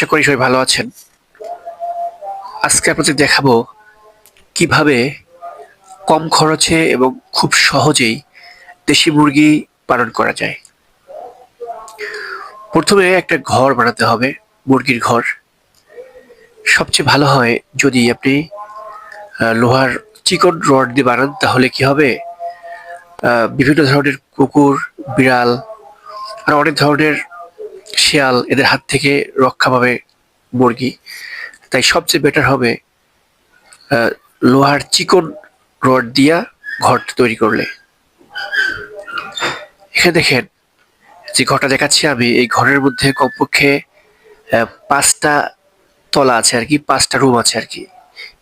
আশা করি সবাই ভালো আছেন। আজকে আপনাদের দেখাবো কীভাবে কম খরচে এবং খুব সহজেই দেশি মুরগি পালন করা যায়। প্রথমে একটা ঘর বানাতে হবে, মুরগির ঘর। সবচেয়ে ভালো হয় যদি আপনি লোহার চিকন রড দিয়ে বানান, তাহলে কি হবে? বিভিন্ন ধরনের কুকুর, বিড়াল, আর অনেক ধরনের শিয়াল এদের হাত থেকে রক্ষা পাবে মুরগি। তাই সবচেয়ে বেটার হবে লোহার চিকন রড দিয়া ঘর তৈরি করলে। এখানে দেখেন যে ঘরটা দেখাচ্ছি আমি, এই ঘরের মধ্যে কমপক্ষে পাঁচটা তলা আছে আর কি, পাঁচটা রুম আছে আর কি।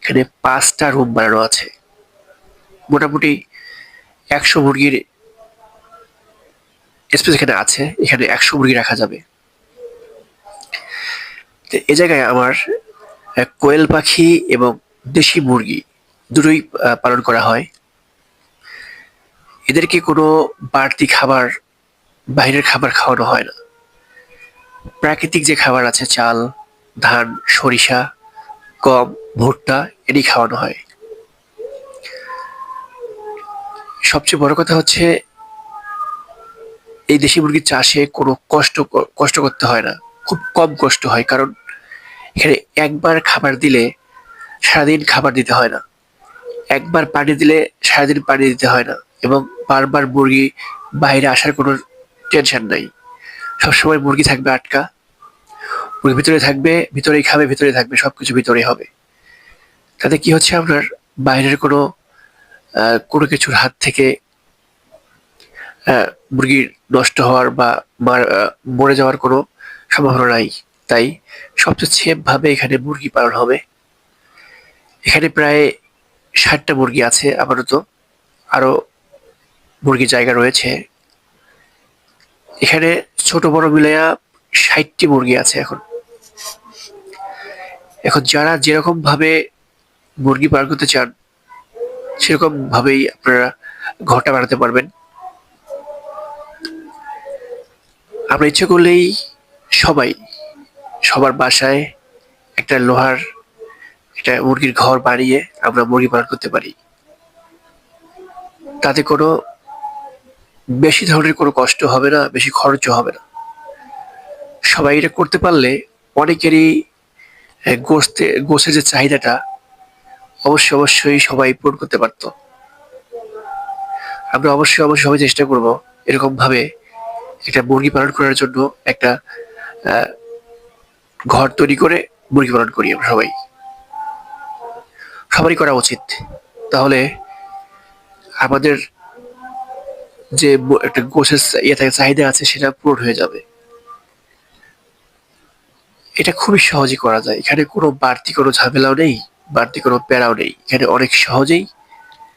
এখানে পাঁচটা রুম বানানো আছে। মোটামুটি একশো মুরগির স্পেস এখানে আছে, এখানে একশো মুরগি রাখা যাবে। এ জায়গায় আমার কোয়েল পাখি এবং দেশি মুরগি দুটোই পালন করা হয়। এদেরকে কোনো বাড়তি খাবার, বাইরের খাবার খাওয়ানো হয় না। প্রাকৃতিক যে খাবার আছে, চাল, ধান, সরিষা, গম, ভুট্টা, এটি খাওয়ানো হয়। সবচেয়ে বড় কথা হচ্ছে, এই দেশি মুরগির চাষে কোনো কষ্ট কষ্ট করতে হয় না। খুব কম কষ্ট হয়, কারণ এখানে একবার খাবার দিলে সারাদিন খাবার দিতে হয় না। একবার পানি দিলে সারাদিন পানি দিতে হয় না এবং বারবার মুরগি বাইরে আসার কোনো টেনশন নাই। সবসময় মুরগি থাকবে আটকা, মুরগি ভিতরে থাকবে, ভিতরেই খাবে ভিতরে থাকবে সব কিছু ভিতরেই হবে। তাতে কি হচ্ছে আপনার? বাইরের কোনো কোনো কিছুর হাত থেকে মুরগির নষ্ট হওয়ার বা মরে যাওয়ার কোনো সম্ভাবনা নাই তাই সবচেয়ে সেফ ভাবে এখানে মুরগি পালন হবে। এখানে প্রায় ষাটটা মুরগি আছে আপাতত। আরও মুরগির জায়গা রয়েছে। এখানে ছোট বড় মিলাইয়া ষাটটি মুরগি আছে এখন। এখন যারা যেরকম ভাবে মুরগি পালন করতে চান সেরকম ভাবেই আপনারা ঘরটা বানাতে পারবেন। আমরা ইচ্ছে করলেই সবাই, সবার বাসায় একটা লোহার, একটা মুরগির ঘর বানিয়ে আমরা মুরগি পালন করতে পারি। তাতে কোনো বেশি ধরনের কোনো কষ্ট হবে না, বেশি খরচও হবে না। সবাই এটা করতে পারলে অনেকেরই গোস্তে গোসের যে চাহিদাটা অবশ্যই অবশ্যই সবাই পূরণ করতে পারতো। আমরা অবশ্যই অবশ্যই সবাই চেষ্টা করব এরকম ভাবে একটা মুরগি পালন করার জন্য একটা ঘর তৈরি করে মুরগি পালন করি আমরা সবাই। সবারই করা উচিত। তাহলে আমাদের যে একটা গোছের ইয়ে থাকে, চাহিদা আছে, সেটা পূরণ হয়ে যাবে। এটা খুবই সহজে করা যায়। এখানে কোনো বাড়তি কোনো ঝামেলাও নেই, বাড়তি কোনো প্যারাও নেই। এখানে অনেক সহজেই